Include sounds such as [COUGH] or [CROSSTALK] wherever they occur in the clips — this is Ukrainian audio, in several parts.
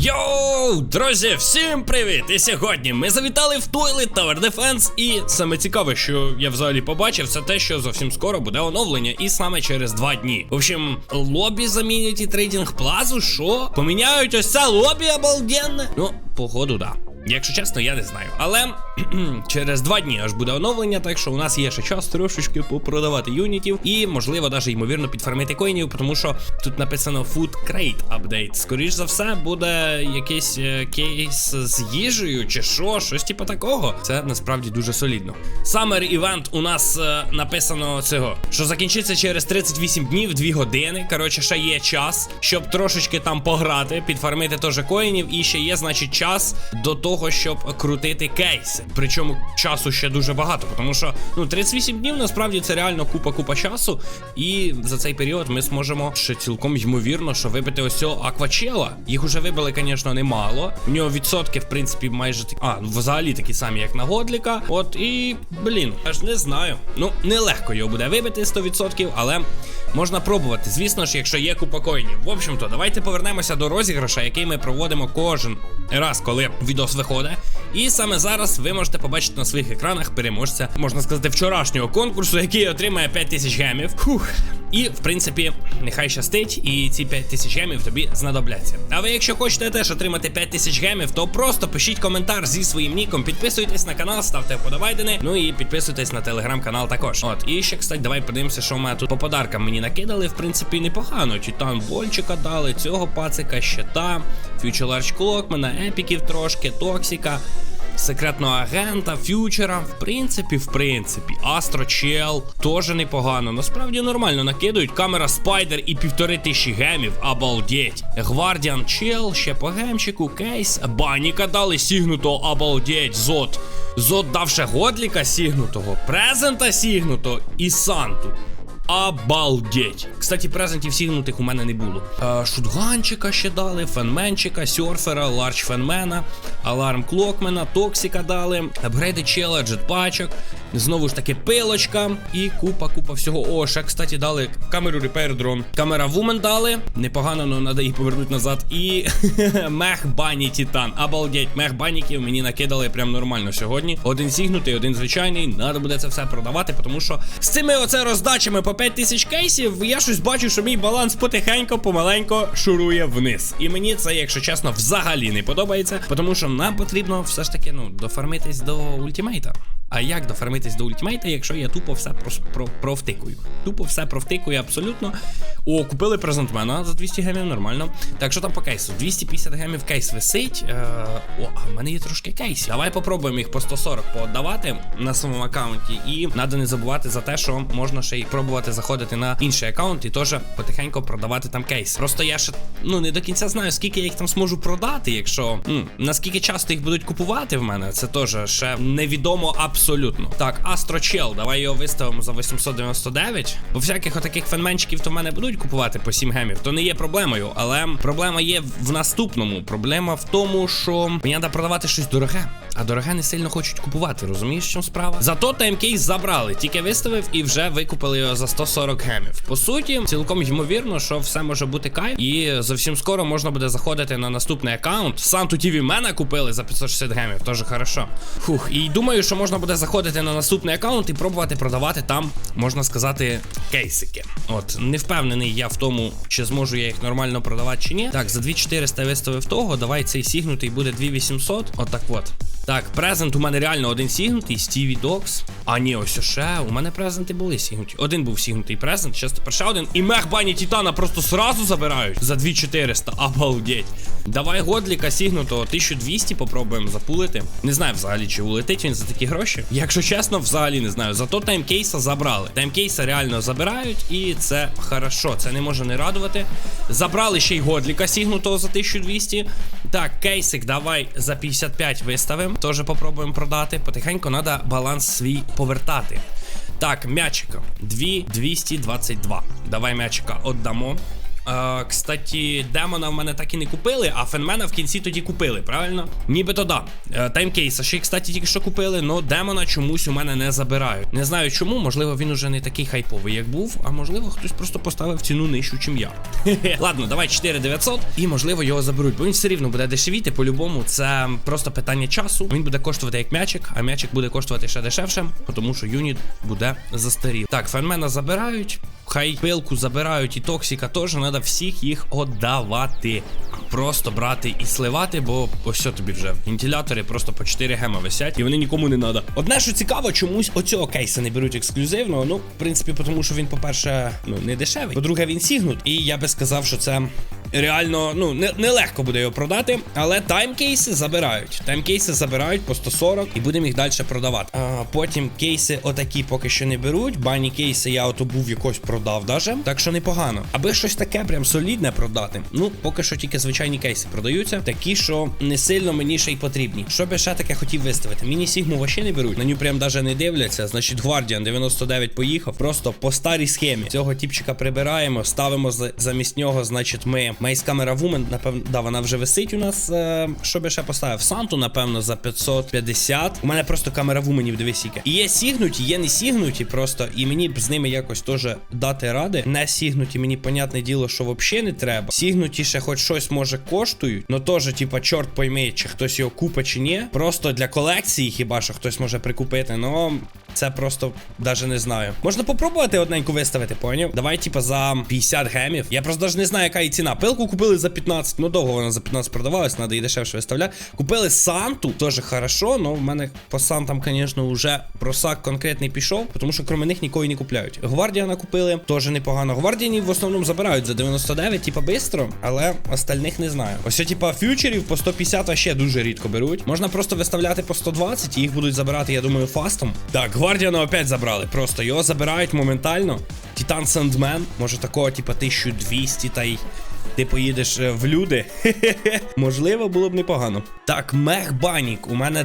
Йоу, друзі, всім привіт! І сьогодні ми завітали в Toilet Tower Defense І саме цікаве, що я взагалі побачив, це те, що зовсім скоро буде оновлення, і саме через два дні. В общем, лобі замінять і трейдинг плазу, що? Поміняють ось це лобі обалденне? Ну, походу, да. Якщо чесно, я не знаю. Але [CLEARS THROAT] через два дні аж буде оновлення, так що у нас є ще час трошечки попродавати юнітів і, можливо, навіть ймовірно підфармити коїнів, тому що тут написано Food Crate Update. Скоріш за все, буде якийсь е, кейс з їжею чи що, щось типу такого. Це насправді дуже солідно. Summer Event у нас е, написано цього, що закінчиться через 38 днів, 2 години. Коротше, ще є час, щоб трошечки там пограти, підфармити теж коїнів, і ще є, значить, час до того, щоб крутити кейси. Причому часу ще дуже багато, тому що ну 38 днів насправді це реально купа-купа часу. І за цей період ми зможемо ще цілком ймовірно, що вибити ось цього аквачела. Їх уже вибили, звісно, немало. У нього відсотки, в принципі, майже такі. А, ну, взагалі такі самі, як на Годліка. От і блін, аж не знаю. Ну, нелегко його буде вибити 100%, але можна пробувати. Звісно ж, якщо є купа коїнів. В общем-то, давайте повернемося до розіграша, який ми проводимо кожен раз, коли відос виходить. І саме зараз ви можете побачити на своїх екранах переможця, можна сказати, вчорашнього конкурсу, який отримає 5000 гемів. Фух. І, в принципі, нехай щастить, і ці 5000 гемів тобі знадобляться. А ви, якщо хочете теж отримати 5000 гемів, то просто пишіть коментар зі своїм ніком, підписуйтесь на канал, ставте вподобайдени, ну і підписуйтесь на телеграм-канал також. От, і ще, кстати, давай подивимося, що в мене тут по подаркам мені накидали. В принципі, непогано. Титан Больчика дали, цього пацика, щита, Future Large Клокмена, епіків трошки, Токсіка секретного агента, ф'ючера. В принципі, в принципі, Астро Чел теж непогано. Насправді нормально накидують. Камера Спайдер і півтори тисячі гемів. Обалдеть. Гвардіан Чел, ще по гемчику, кейс. Баніка дали сігнутого, обалдеть. Зод. Зод давше Годліка сігнутого, презента сігнутого і Санту. Обалдеть. Кстати, презентів сігнутих у мене не було. Е, шутганчика ще дали, фенменчика, сьорфера, ларч фенмена, аларм клокмена, токсіка дали, апгрейди чела, джетпачок, знову ж таки пилочка і купа-купа всього. О, ще, кстати, дали камеру Repair дрон. Камера Вумен дали. Непогано, але треба її повернути назад. І [LAUGHS] мех бані Титан. Обалдеть, мех баніків мені накидали прям нормально сьогодні. Один сігнутий, один звичайний. Треба буде це все продавати, тому що з цими оце роздачами по 5 тисяч кейсів, я щось бачу, що мій баланс потихенько, помаленько шурує вниз. І мені це, якщо чесно, взагалі не подобається, тому що нам потрібно все ж таки ну дофармитись до ультимейта. А як дофармитись до ультимейта, якщо я тупо все про, про, провтикую? Тупо все провтикую абсолютно. О, купили презентмена за 200 гемів, нормально. Так, що там по кейсу? 250 гемів кейс висить. Е, о, а в мене є трошки кейсів. Давай попробуємо їх по 140 пооддавати на своєму аккаунті. І треба не забувати за те, що можна ще й пробувати заходити на інший аккаунт і теж потихеньку продавати там кейс. Просто я ще ну не до кінця знаю, скільки я їх там зможу продати, якщо м, наскільки часто їх будуть купувати в мене, це теж ще невідомо абсолютно. Так, Астрочел, давай його виставимо за 899. Бо всяких отаких фенменчиків то в мене будуть купувати по 7 гемів, то не є проблемою. Але проблема є в наступному. Проблема в тому, що мені треба продавати щось дороге. А дороге не сильно хочуть купувати, розумієш, в справа? Зато таймкейс забрали, тільки виставив і вже викупили його за 140 гемів. По суті, цілком ймовірно, що все може бути кайф. І зовсім скоро можна буде заходити на наступний аккаунт. Санту TV мене купили за 560 гемів, теж хорошо. Фух, і думаю, що можна буде заходити на наступний аккаунт і пробувати продавати там, можна сказати, кейсики. От, не впевнений я в тому, чи зможу я їх нормально продавати чи ні. Так, за 2400 я виставив того. Давай цей сігнутий буде 2800. Отак от. Так, презент у мене реально один сігнутий, Стіві Докс. А ні, ось ще. У мене презенти були сігнуті. Один був сігнутий презент, зараз тепер ще один. І мех бані Титана просто сразу забирають за 2400. Обалдеть. Давай Годліка сігнутого 1200 попробуємо запулити. Не знаю взагалі, чи улетить він за такі гроші. Якщо чесно, взагалі не знаю. Зато таймкейса забрали. Таймкейса реально забирають, і це хорошо. Це не може не радувати. Забрали ще й Годліка сігнутого за 1200. Так, кейсик, давай за 55 виставимо. Теж попробуємо продати. Потихеньку треба баланс свій повертати. Так, м'ячика. 2 222. Давай м'ячика віддамо. Е, кстати, демона в мене так і не купили, а фенмена в кінці тоді купили, правильно? Нібито да. Е, таймкейса ще, кстати, тільки що купили, но демона чомусь у мене не забирають. Не знаю чому, можливо, він уже не такий хайповий, як був, а можливо, хтось просто поставив ціну нижчу, чим я. [LAUGHS] Ладно, давай 4900 і можливо його заберуть, бо він все рівно буде дешевіти. По-любому, це просто питання часу. Він буде коштувати як м'ячик, а м'ячик буде коштувати ще дешевше, тому що юніт буде застарів. Так, фенмена забирають. Хай пилку забирають і токсика теж, треба всіх їх отдавати. Просто брати і сливати, бо ось тобі вже вентилятори просто по 4 гема висять, і вони нікому не треба. Одне, що цікаво, чомусь оцього кейса не беруть ексклюзивно. Ну, в принципі, тому що він, по-перше, ну не дешевий. По-друге, він сігнут. І я би сказав, що це реально ну не, нелегко буде його продати. Але таймкейси забирають. Таймкейси забирають по 140 і будемо їх далі продавати. А, потім кейси отакі поки що не беруть. Бані кейси я ото був якось продав даже. Так що непогано. Аби щось таке прям солідне продати. Ну, поки що тільки звичайні кейси продаються. Такі, що не сильно мені ще й потрібні. Що би ще таке хотів виставити? Міні Сігму вообще не беруть. На нього прям даже не дивляться. Значить, Гвардіан 99 поїхав. Просто по старій схемі. Цього тіпчика прибираємо, ставимо замість нього, значить, ми Мейс Камера Вумен, напевно, да, вона вже висить у нас. Е, що би ще поставив? Санту, напевно, за 550. У мене просто камера вуменів, яке. І є сігнуті, є не сігнуті просто. І мені б з ними якось теж дати ради. Не сігнуті, мені понятне діло, що взагалі не треба. Сігнуті ще хоч щось може коштують, але теж, типа, чорт пойме, чи хтось його купить чи ні. Просто для колекції, хіба що хтось може прикупити. Ну, це просто даже не знаю. Можна попробувати одненьку виставити, поняв? Давай, типа, за 50 гемів. Я просто даже не знаю, яка її ціна. Пилку купили за 15. Ну довго вона за 15 продавалась, треба її дешевше виставляти. Купили Санту, теж хорошо, але в мене по Сантам, звісно, вже просак конкретний пішов, тому що крім них нікого не купляють. Гвардіана купили, теж непогано. Гвардіанів в основному забирають за 99, типа бистро, але остальних не знаю. Ось, типа, фьючерів по 150 ще дуже рідко беруть. Можна просто виставляти по 120 і їх будуть забирати, я думаю, фастом. Так, Гвардіана опять забрали. Просто його забирають моментально. Титан Сандмен, може такого, типа, 1200 та й. Ти поїдеш е, в люди. [LAUGHS] Можливо, було б непогано. Так, мех банік. У мене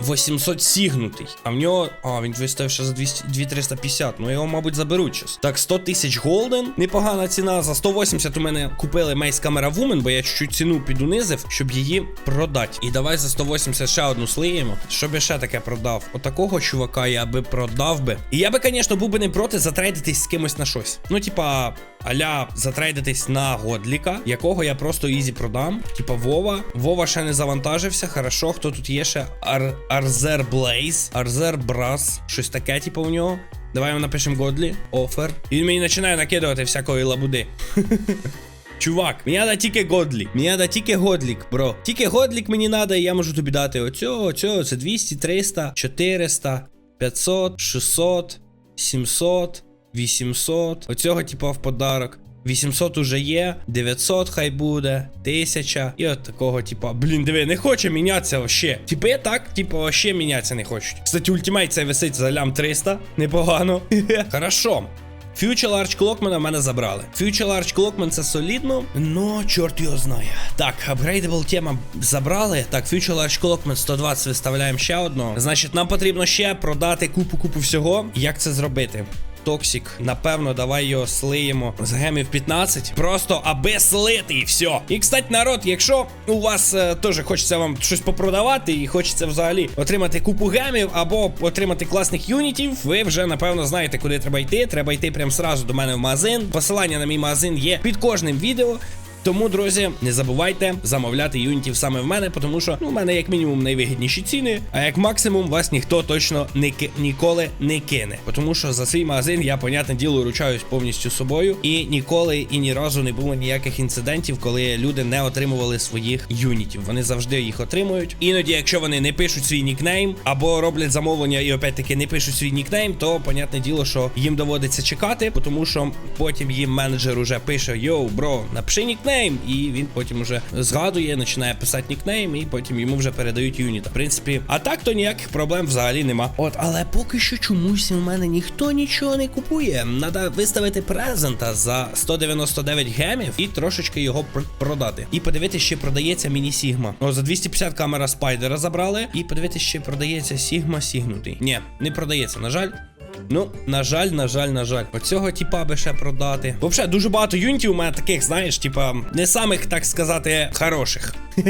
2800 сігнутий. А в нього. А, він виставив ще за 200, 2350. Ну його, мабуть, заберуть щас. Так, 100 тисяч голден. Непогана ціна. За 180 у мене купили Мейс Камера Вумен, бо я чуть-чуть ціну підунизив, щоб її продати. І давай за 180 ще одну слиємо. Щоб я ще таке продав. Отакого чувака я би продав би. І я би, звісно, був би не проти затрейдитись з кимось на щось. Ну, типа, аля затрейдитись на Годліка, якого я просто ізі продам. Типа Вова. Вова ще не завантажився. Хорошо, хто тут є ще? Ар... Арзер Блейз, Арзер Брас. Щось таке, типу, у нього. Давай йому напишемо Годлі. Офер. І він мені починає накидувати всякої лабуди. [LAUGHS] Чувак, мені треба тільки Годлік. Мені треба тільки Годлік, бро. Тільки Годлік мені треба, і я можу тобі дати оцього, оцього. Це 200, 300, 400, 500, 600, 700, 800. Оцього, типа, в подарок. 800 уже є, 900 хай буде, 1000. І от такого, типа, блін, диви, не хоче мінятися вообще. Типи так, типа, вообще мінятися не хочуть. Кстати, ультимейт цей висить за лям 300. Непогано. [LAUGHS] Хорошо. Future Large Clockman в мене забрали. Future Large Clockman це солідно, но чорт його знає. Так, апгрейдабл тема забрали. Так, Future Large Clockman 120 виставляємо ще одного. Значить, нам потрібно ще продати купу-купу всього. Як це зробити? Токсік, напевно, давай його слиємо з гемів 15. Просто аби слити і все. І кстати, народ, якщо у вас е, теж хочеться вам щось попродавати і хочеться взагалі отримати купу гемів або отримати класних юнітів, ви вже напевно знаєте, куди треба йти. Треба йти прямо сразу до мене в магазин. Посилання на мій магазин є під кожним відео. Тому, друзі, не забувайте замовляти юнітів саме в мене, тому що ну, в мене як мінімум найвигідніші ціни, а як максимум вас ніхто точно не ки- ніколи не кине. Тому що за свій магазин я, понятне діло, ручаюсь повністю собою. І ніколи і ні разу не було ніяких інцидентів, коли люди не отримували своїх юнітів. Вони завжди їх отримують. Іноді, якщо вони не пишуть свій нікнейм або роблять замовлення і опять-таки не пишуть свій нікнейм, то понятне діло, що їм доводиться чекати, тому що потім їм менеджер уже пише: Йоу, бро, напиши нікнейм, і він потім уже згадує, починає писати нікнейм, і потім йому вже передають юніта. В принципі, а так то ніяких проблем взагалі нема. От, але поки що чомусь у мене ніхто нічого не купує. Надо виставити презента за 199 гемів і трошечки його пр- продати. І подивитися, чи продається міні Сігма. О, за 250 камера спайдера забрали. І подивитися, чи продається Сігма сігнутий. Ні, не продається, на жаль. Ну, на жаль, на жаль, на жаль. Оцього типа би ще продати. Взагалі, дуже багато юнітів у мене таких, знаєш, типа, не самих, так сказати, хороших. [LAUGHS]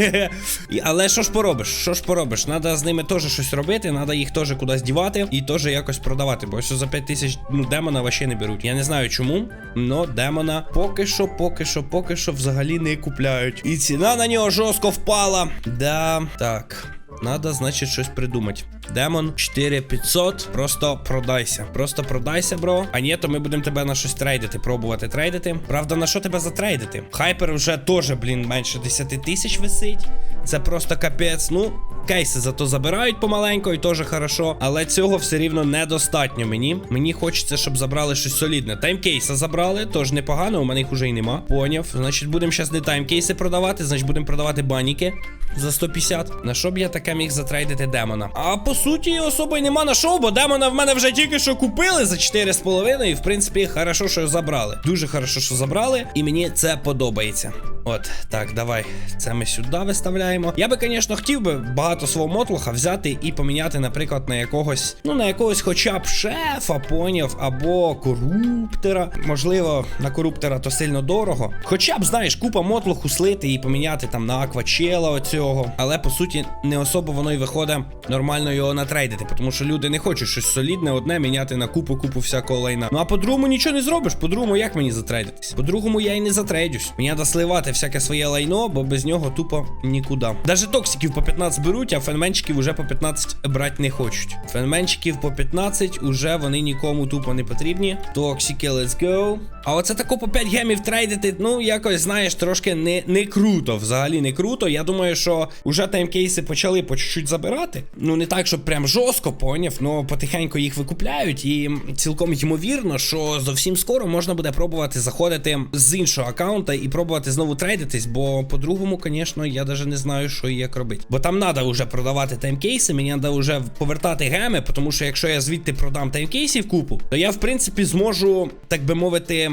Але що ж поробиш? Що ж поробиш? Треба з ними теж щось робити, треба їх теж кудись дівати і теж якось продавати. Бо що за 5 тисяч ну, демона вообще не беруть. Я не знаю чому, але демона поки що, поки що, поки що взагалі не купляють. І ціна на нього жорстко впала. Да, так. Надо, значить, щось придумати. Демон 4500. Просто продайся. Просто продайся, бро. А ні, то ми будемо тебе на щось трейдити, пробувати трейдити. Правда, на що тебе затрейдити? Хайпер вже теж, блін, менше 10 тисяч висить. Це просто капець. Ну, кейси зато забирають помаленько і теж хорошо. Але цього все рівно недостатньо мені. Мені хочеться, щоб забрали щось солідне. Таймкейса забрали, тож непогано, у мене їх уже й нема. Поняв. Значить, будемо зараз не таймкейси продавати, значить будемо продавати баніки за 150. На що б я таке міг затрейдити демона? А по суті, особо й нема на що, бо демона в мене вже тільки що купили за 4,5. І в принципі, хорошо, що забрали. Дуже хорошо, що забрали, і мені це подобається. От, так, давай. Це ми сюди виставляємо. Я би, звісно, хотів би багато свого мотлоха взяти і поміняти, наприклад, на якогось, ну, на якогось хоча б шефа, поняв, або коруптера. Можливо, на коруптера то сильно дорого. Хоча б, знаєш, купа мотлоху слити і поміняти там на аквачела оцього. Але по суті, не особо воно й виходить нормально його натрейдити, тому що люди не хочуть щось солідне одне міняти на купу, купу всякого лайна. Ну а по-другому нічого не зробиш. По-другому, як мені затрейдитись? По-другому я і не затрейдюсь. Мені треба сливати всяке своє лайно, бо без нього тупо нікуди. Даже токсиків по 15 беруть, а фенменчиків уже по 15 брати не хочуть. Фенменчиків по 15 уже вони нікому тупо не потрібні. Токсики, let's go. А оце тако по 5 гемів трейдити, ну якось, знаєш, трошки не, не круто. Взагалі не круто. Я думаю, що уже таймкейси почали по чуть-чуть забирати. Ну не так, щоб прям жорстко поняв, но потихеньку їх викупляють. І цілком ймовірно, що зовсім скоро можна буде пробувати заходити з іншого аккаунта і пробувати знову трейдитись, бо по-другому, звісно, я навіть не знаю, що і як робити. Бо там треба вже продавати таймкейси, мені треба вже повертати геми, тому що якщо я звідти продам таймкейсів купу, то я в принципі зможу, так би мовити.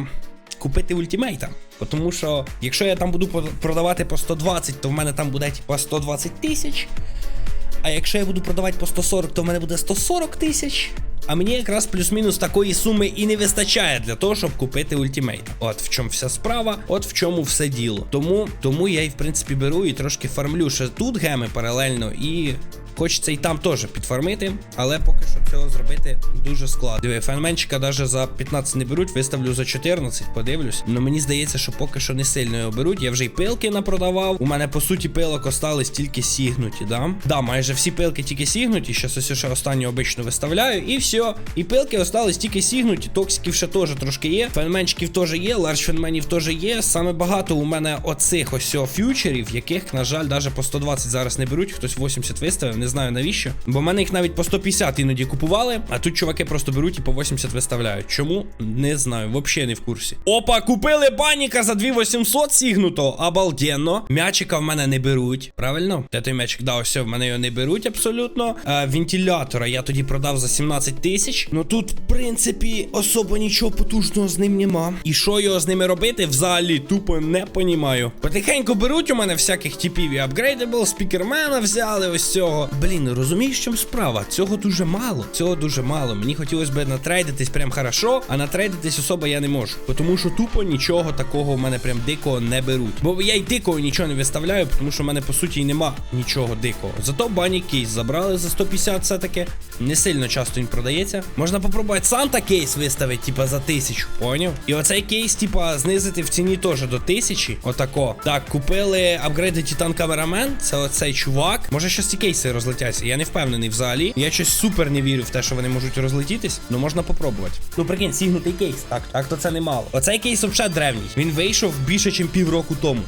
Купити ультимейта. Тому що якщо я там буду продавати по 120, то в мене там буде по 120 тисяч. А якщо я буду продавати по 140, то в мене буде 140 тисяч. А мені якраз плюс-мінус такої суми і не вистачає для того, щоб купити ультимейт. От в чому вся справа, от в чому все діло. Тому, тому я і в принципі беру і трошки фармлю ще тут геми паралельно і. Хочеться і там теж підфармити, але поки що цього зробити дуже складно. Диви, фенменчика навіть за 15 не беруть, виставлю за 14, подивлюсь. Ну мені здається, що поки що не сильно його беруть. Я вже й пилки напродавав. У мене по суті пилок остались тільки сігнуті, да? Да, майже всі пилки тільки сігнуті. Щас ось ще останню обично виставляю, і все. І пилки остались тільки сігнуті. Токсиків ще теж трошки є. Фенменчиків теж є, ларж фенменів теж є. Саме багато у мене оцих ось ф'ючерів, яких, на жаль, навіть по 120 зараз не беруть. Хтось 80 виставив, не знаю навіщо. Бо в мене їх навіть по 150 іноді купували, а тут чуваки просто беруть і по 80 виставляють. Чому? Не знаю, взагалі не в курсі. Опа, купили баніка за 2800 сігнуто. Обалденно. М'ячика в мене не беруть. Правильно? Де той м'ячик? Да, ось в мене його не беруть абсолютно. А, вентилятора я тоді продав за 17 тисяч. Ну тут, в принципі, особо нічого потужного з ним нема. І що його з ними робити, взагалі тупо не понімаю. Потихеньку беруть у мене всяких типів і апгрейдабл, спікермена взяли ось цього. Блін, розумієш, чому справа? Цього дуже мало. Цього дуже мало. Мені хотілося б натрейдитись прям хорошо, а натрейдитись особо я не можу. Тому що тупо нічого такого в мене прям дикого не беруть. Бо я й дикого нічого не виставляю, тому що в мене по суті й нема нічого дикого. Зато бані кейс забрали за 150 все-таки. Не сильно часто він продається. Можна попробувати Санта кейс виставити, типа за тисячу, поняв? І оцей кейс, типа, знизити в ціні теж до тисячі. Отако. Так, купили апгрейди Титан Камерамен. Це оцей чувак. Може, щось ці кейси розлетяться. Я не впевнений взагалі. Я щось супер не вірю в те, що вони можуть розлетітись. Ну можна попробувати. Ну прикинь, сігнутий кейс. Так, так то це немало. Оцей кейс взагалі древній. Він вийшов більше, ніж півроку тому.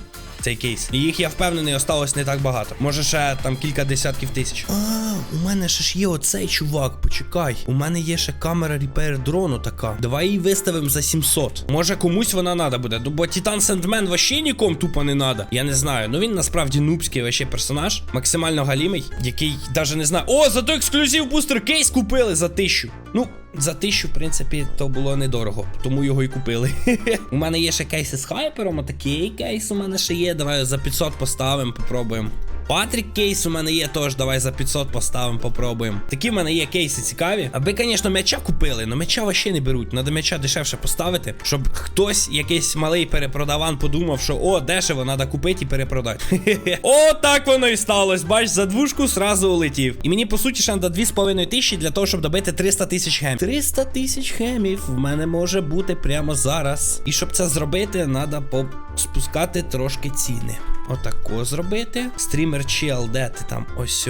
Цей кейс. І їх я впевнений, осталось не так багато. Може ще там кілька десятків тисяч. А, у мене ще ж є оцей чувак. Почекай. У мене є ще камера репер дрону така. Давай її виставимо за 700. Може комусь вона надо буде. Бо Титан Сендмен вообще нікому тупо не надо. Я не знаю. Ну він насправді нубський вообще персонаж. Максимально галімий, який навіть не знаю. О, зато ексклюзив бустер кейс купили за тисячу. Ну, за тисячу, в принципі, то було недорого, тому його і купили. [LAUGHS] у мене є ще кейси з хайпером, отакий кейс у мене ще є. Давай за 500 поставимо, попробуємо. Патрік кейс у мене є теж, давай за 500 поставимо, попробуємо. Такі в мене є кейси цікаві. Аби, звісно, м'яча купили, але м'яча вообще не беруть. Надо м'яча дешевше поставити, щоб хтось, якийсь малий перепродаван, подумав, що о, дешево, треба купити і перепродати. [LAUGHS] О, так воно і сталося. Бач, за двушку сразу улетів. І мені, по суті, ще треба 2,5 тисячі для того, щоб добити 300 тисяч гемів. 300 тисяч гемів в мене може бути прямо зараз. І щоб це зробити, треба спускати трошки ціни. Отако зробити. Стрімер де ти там? Ось.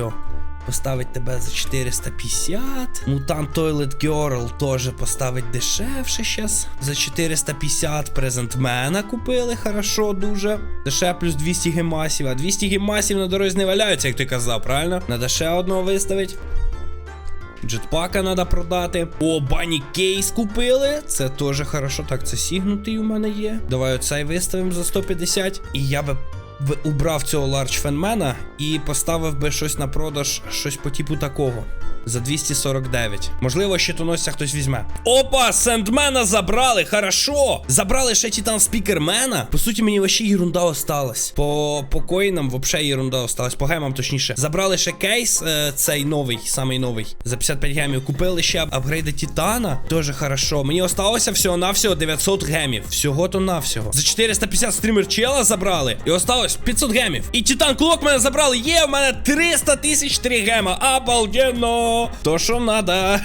Поставить тебе за 450. Мутант Toilet Girl теж поставить дешевше щас. За 450 презентмена купили, хорошо, дуже. Деше плюс 200 гемасів. А 200 гемасів на дорозі не валяються, як ти казав, правильно? Надо ще одного виставити. Джетпака треба продати. О, бані кейс купили. Це теж хорошо. Так, це сігнутий у мене є. Давай оцей виставимо за 150. І я би убрав цього ларч фенмена і поставив би щось на продаж, щось по типу такого. За 249. Можливо, щитоносця хтось візьме. Опа, сендмена забрали, хорошо. Забрали ще титан спікермена. По суті, мені вообще єрунда осталась. По, по вообще єрунда осталась. По гемам точніше. Забрали ще кейс, е, цей новий, самий новий. За 55 гемів. Купили ще апгрейди Титана. Тоже хорошо. Мені осталося всього-навсього 900 гемів. Всього то навсього. За 450 стрімер чела забрали. І осталось 500 гемів. І Титан Клок мене забрали. Є, в мене 300 тисяч 3 гема. Обалденно. То, що надо. [LAUGHS]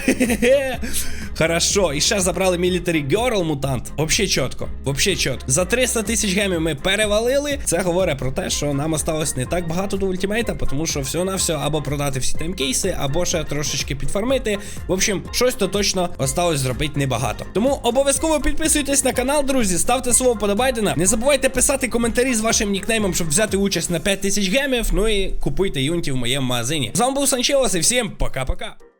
Хорошо, і ще забрали Military Girl мутант. Вообще чітко. Вообще чітко. За 300 тисяч гемів ми перевалили. Це говорить про те, що нам осталось не так багато до ультимейта, тому що все на все або продати всі таймкейси, або ще трошечки підфармити. В общем, щось то точно осталось зробити небагато. Тому обов'язково підписуйтесь на канал, друзі, ставте слово подобайдена. Не забувайте писати коментарі з вашим нікнеймом, щоб взяти участь на 5000 гемів. Ну і купуйте юнітів в моєму магазині. З вами був Санчелос і всім пока-пока.